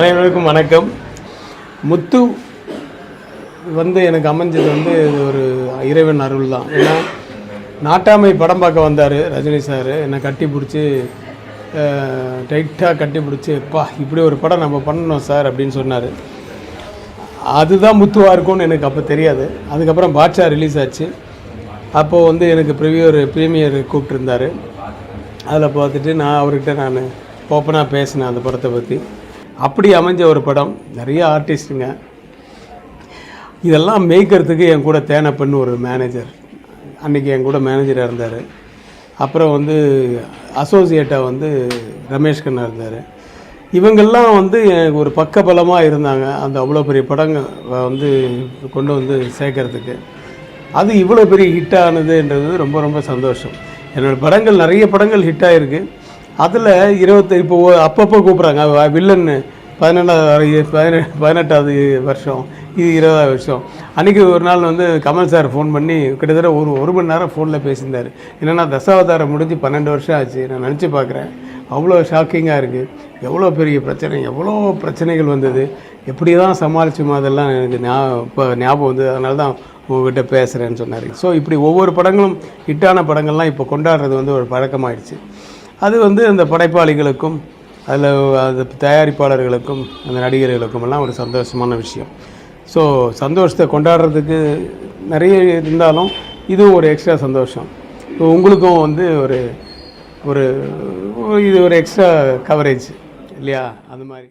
அனைவருக்கும் வணக்கம். முத்து வந்து எனக்கு அமைஞ்சது வந்து ஒரு இறைவன் அருள் தான் ஏன்னா நாட்டாமை படம் பார்க்க வந்தார் ரஜினி சார். என்னை கட்டி பிடிச்சி டைட்டாக கட்டி பிடிச்சி எப்பா இப்படி ஒரு படம் நம்ம பண்ணணும் சார் அப்படின்னு சொன்னார். அதுதான் முத்துவாக இருக்கும்னு எனக்கு அப்போ தெரியாது. அதுக்கப்புறம் பாட்ஷா ரிலீஸ் ஆச்சு. அப்போது வந்து எனக்கு ப்ரிவியூர் ப்ரீமியர் கூப்பிட்டுருந்தார். அதில் பார்த்துட்டு நான் அவர்கிட்ட நான் ஓப்பனாக பேசினேன் அந்த படத்தை பற்றி அப்படி அமைஞ்ச ஒரு படம் நிறைய ஆர்டிஸ்ட்டுங்க இதெல்லாம் மேய்க்கிறதுக்கு என் கூட தேனப்பன்னு ஒரு மேனேஜர் அன்றைக்கி என் கூட மேனேஜராக இருந்தார். அப்புறம் வந்து அசோசியேட்டாக வந்து ரமேஷ் கண்ணா இருந்தார். இவங்கெல்லாம் வந்து எனக்கு ஒரு பக்க பலமாக இருந்தாங்க. அந்த அவ்வளோ பெரிய படங்கள் வந்து கொண்டு வந்து சேர்க்கறதுக்கு. அது இவ்வளோ பெரிய ஹிட் ஆனதுன்றது ரொம்ப ரொம்ப சந்தோஷம். என்னோடய படங்கள் நிறைய படங்கள் ஹிட் ஆகிருக்கு அதில் இருபத்தி இப்போ அப்பப்போ கூப்பிட்றாங்க வில்லன்னு பதினெண்டாவது பதினெட்டு பதினெட்டாவது வருஷம் இது இருபதாவது வருஷம். அன்றைக்கி ஒரு நாள் வந்து கமல் சார் ஃபோன் பண்ணி கிட்டத்தட்ட ஒரு ஒரு மணி நேரம் ஃபோனில் பேசியிருந்தார். என்னென்னா தசாவதாரம் முடிஞ்சு பன்னெண்டு வருஷம் ஆச்சு. நான் நினச்சி பார்க்குறேன். அவ்வளோ ஷாக்கிங்காக இருக்குது எவ்வளோ பெரிய பிரச்சனை எவ்வளோ பிரச்சனைகள் வந்தது. எப்படி தான் சமாளிச்சுமா அதெல்லாம் எனக்கு ஞாபகம் இப்போ ஞாபகம் வந்து அதனால தான் உங்ககிட்ட பேசுகிறேன்னு சொன்னார். ஸோ இப்படி ஒவ்வொரு படங்களும் ஹிட்டான படங்கள்லாம் இப்போ கொண்டாடுறது வந்து ஒரு பழக்கமாயிடுச்சு. அது வந்து அந்த படைப்பாளிகளுக்கும் அதில் அந்த தயாரிப்பாளர்களுக்கும் அந்த நடிகர்களுக்கும் எல்லாம் ஒரு சந்தோஷமான விஷயம். ஸோ சந்தோஷத்தை கொண்டாடுறதுக்கு நிறைய இருந்தாலும் இதுவும் ஒரு எக்ஸ்ட்ரா சந்தோஷம். இப்போ உங்களுக்கும் வந்து ஒரு ஒரு இது ஒரு எக்ஸ்ட்ரா கவரேஜ் இல்லையா? அந்த மாதிரி.